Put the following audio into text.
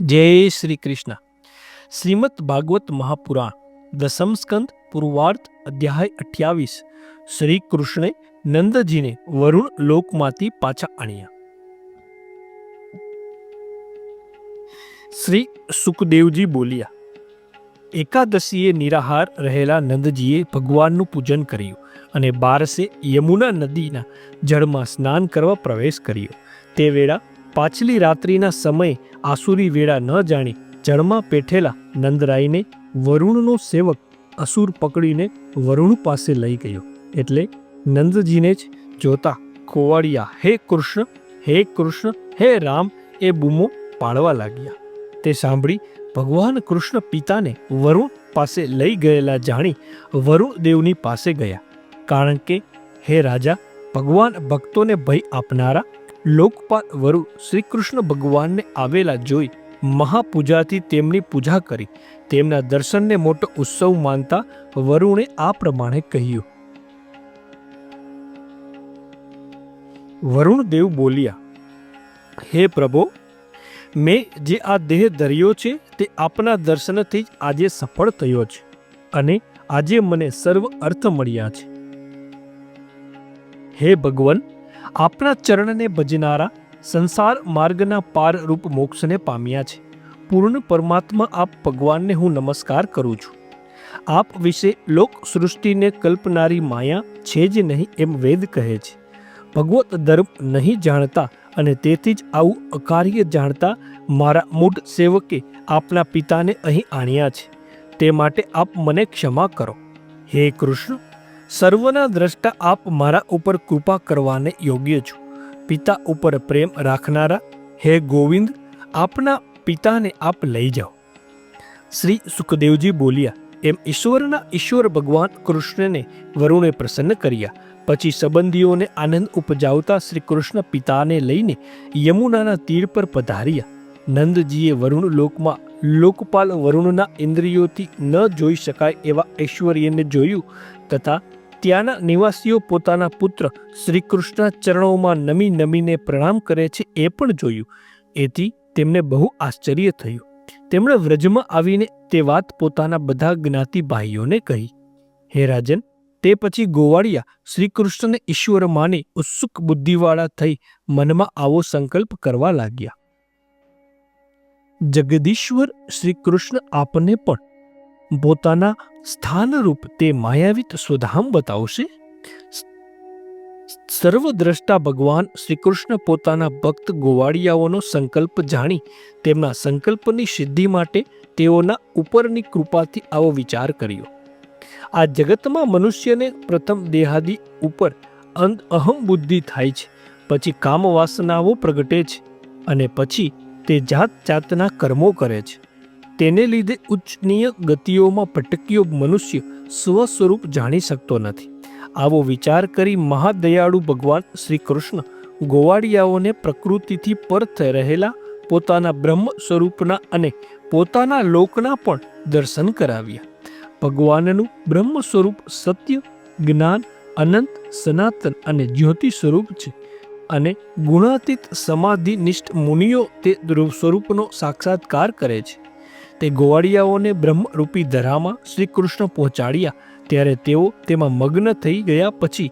જય શ્રી કૃષ્ણ. શ્રીમદ ભાગવત મહાપુરાણ, દસમ સ્કંદ પૂર્વાર્થ અધ્યાય અઠ્યાવીસ. શ્રી કૃષ્ણે નંદજીને વરુણ લોકમાંથી પાછા આણ્યા. શ્રી સુખદેવજી બોલ્યા, એકાદશીએ નિરાહાર રહેલા નંદજીએ ભગવાનનું પૂજન કર્યું અને બારસે યમુના નદીના જળમાં સ્નાન કરવા પ્રવેશ કર્યો. તે વેળા પાછલી રાત્રિના સમયે આસુરી વેળા ન જાણી જળમાં પેઠેલા નંદરાયને વરુણનો સેવક અસુર પકડીને વરુણ પાસે લઈ ગયો. એટલે નંદજીને જ જોતા કોવાડિયા હે કૃષ્ણ હે કૃષ્ણ, હે રામ એ બૂમો પાડવા લાગ્યા. તે સાંભળી ભગવાન કૃષ્ણ પિતાને વરુણ પાસે લઈ ગયેલા જાણી વરુણ દેવની પાસે ગયા. કારણ કે, હે રાજા, ભગવાન ભક્તોને ભય આપનારા લોકપાલ વરુ શ્રી કૃષ્ણ ભગવાનને આવેલા જોઈ મહાપૂજાથી તેમની પૂજા કરી. તેમના દર્શનને મોટો ઉત્સવ માનતા વરુણે આ પ્રમાણે કહ્યું. વરુણ દેવ બોલ્યા, હે પ્રભો, મેં જે આ દેહ ધર્યો છે તે આપના દર્શનથી જ આજે સફળ થયો છે અને આજે મને સર્વ અર્થ મળ્યા છે. હે ભગવાન આપના ચરણને ભજનારા સંસાર માર્ગના પાર રૂપ મોક્ષને પામ્યા છે. પૂર્ણ પરમાત્મા આપ ભગવાનને હું નમસ્કાર કરું છું. આપ વિશે લોક સૃષ્ટિને કલ્પનારી માયા છે જ નહીં એમ વેદ કહે છે. ભગવત ધર્મ નહીં જાણતા અને તેથી જ આવું અકાર્ય જાણતા મારા મૂઢ સેવકે આપના પિતાને અહીં આણ્યા છે. તે માટે આપ મને ક્ષમા કરો. હે કૃષ્ણ! સર્વના દ્રષ્ટા આપ મારા ઉપર કૃપા કરવાને યોગ્ય છો. પિતા ઉપર પ્રેમ રાખનારા, હે ગોવિંદ, આપના પિતાને આપ લઈ જાઓ. શ્રી સુખદેવજી બોલ્યા, એમ ઈશ્વરના ઈશ્વર ભગવાન કૃષ્ણને વરુણે પ્રસન્ન કર્યા. પછી સંબંધીઓને આનંદ ઉપજાવતા શ્રી કૃષ્ણ પિતાને લઈને યમુનાના તીર પર પધાર્યા. નંદજીએ વરુણ લોકમાં, લોકપાલ વરુણના ઇન્દ્રિયોથી ન જોઈ શકાય એવા ઐશ્વર્યને જોયું તથા ત્યાંના નિવાસીઓ પોતાના પુત્ર શ્રી કૃષ્ણ ચરણોમાં નમી નમીને પ્રણામ કરે છે એ પણ જોયું. એથી તેમને બહુ આશ્ચર્ય થયું. તેમણે વ્રજમાં આવીને તે વાત પોતાના બધા જ્ઞાતિ ભાઈઓને કહી. હે રાજન, તે પછી ગોવાળિયા શ્રી કૃષ્ણને ઈશ્વર માની ઉત્સુક બુદ્ધિવાળા થઈ મનમાં આવો સંકલ્પ કરવા લાગ્યા. જગદીશ્વર શ્રી કૃષ્ણ આપને પણ પોતાના સ્થાનરૂપ તે માયાવિત સ્વધામ બતાવશે? સર્વદ્રષ્ટા ભગવાન શ્રી કૃષ્ણ પોતાના ભક્ત ગોવાળિયાઓનો સંકલ્પ જાણી તેમના સંકલ્પની સિદ્ધિ માટે તેઓના ઉપરની કૃપાથી આવો વિચાર કર્યો. આ જગતમાં મનુષ્યને પ્રથમ દેહાદી ઉપર અંધ અહમ બુદ્ધિ થાય છે, પછી કામ વાસનાઓ પ્રગટે છે અને પછી તે જાત જાતના કર્મો કરે છે. તેને લીધે ઉચ્ચનીય ગતિઓમાં ભટક્યો મનુષ્ય સ્વ સ્વરૂપ જાણી શકતો નથી. આવો વિચાર કરી મહાદયાળુ ભગવાન શ્રી કૃષ્ણ ગોવાળિયાઓને પ્રકૃતિથી પર રહેલા પોતાના બ્રહ્મ સ્વરૂપના અને પોતાના લોકના પણ દર્શન કરાવ્યા. ભગવાનનું બ્રહ્મ સ્વરૂપ સત્ય, જ્ઞાન, અનંત, સનાતન અને જ્યોતિ સ્વરૂપ છે અને ગુણાતીત સમાધિનિષ્ઠ મુનિઓ તે ધ્રુવ સ્વરૂપનો સાક્ષાત્કાર કરે છે. તે ગોવાળિયાઓને બ્રહ્મરૂપી ધરામાં શ્રીકૃષ્ણ પહોંચાડ્યા ત્યારે તેઓ તેમાં મગ્ન થઈ ગયા પછી